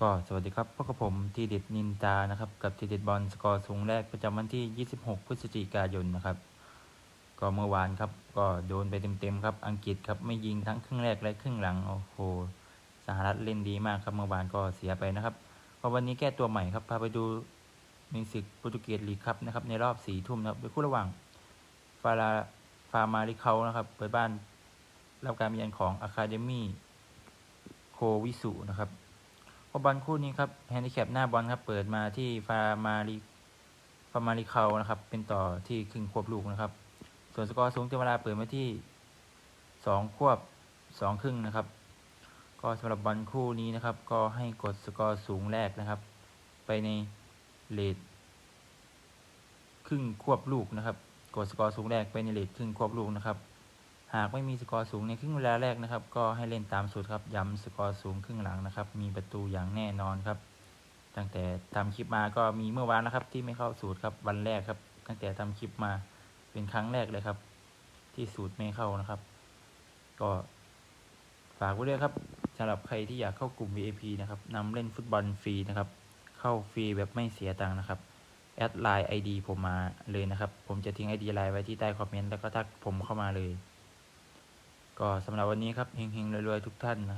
ก็สวัสดีครับพบกับผมทีเด็ดนินจานะครับ กับทีเด็ดบอลสกอร์สูงแรกประจำวันที่ 26 พฤศจิกายนนะครับ ก็เมื่อวานครับ ก็โดนไปเต็มๆครับ อังกฤษครับไม่ยิงทั้งครึ่งแรกและครึ่งหลังโอ้โหสหรัฐเล่นดีมากครับเมื่อวานก็เสียไปนะครับพอวันนี้แก้ตัวใหม่ครับพาไปดูในศึกโปรตุเกสลีกครับนะครับในรอบสี่ทุ่มนะครับเป็นคู่ระหว่างฟาราฟามาริเคานะครับเปิดบ้านรับการเยือนของอะคาเดมี่โควิสุนะครับ พอบอลคู่นี้ครับแฮนดิแคปหน้าบอลครับ เปิดมาที่ฟามาริฟามาริเคานะครับ เป็นต่อที่ครึ่งควบลูกนะครับ ส่วนสกอร์สูงเต็มเวลาเปิดมาที่สองควบสองครึ่งนะครับ ก็สำหรับบอลคู่นี้นะครับ ก็ให้กดสกอร์สูงแรกนะครับ ไปในเลทครึ่งควบลูกนะครับ กดสกอร์สูงแรกไปในเลทครึ่งควบลูกนะครับ หากไม่มีสกอร์สูงในครึ่งเวลาแรกนะครับ ก็ให้เล่นตามสูตรครับ ย้ำสกอร์สูงครึ่งหลังนะครับ มีประตูอย่างแน่นอนครับ ตั้งแต่ทำคลิปมาก็มีเมื่อวานนะครับ ที่ไม่เข้าสูตรครับวันแรกครับ ตั้งแต่ทำคลิปมาเป็นครั้งแรกเลยครับ ที่สูตรไม่เข้านะครับ ก็ฝากไว้ด้วยครับสำหรับใครที่อยากเข้ากลุ่ม VIP นะครับนำเล่นฟุตบอลฟรีนะครับ เข้าฟรีแบบไม่เสียตังค์นะครับแอดไลน์ ID ผมมาเลยนะครับ ผมจะทิ้ง ID ไลน์ไว้ที่ใต้คอมเมนต์แล้วก็ทักผมเข้ามาเลย ก็สำหรับวันนี้ครับเฮงๆรวยๆทุกท่านนะครับ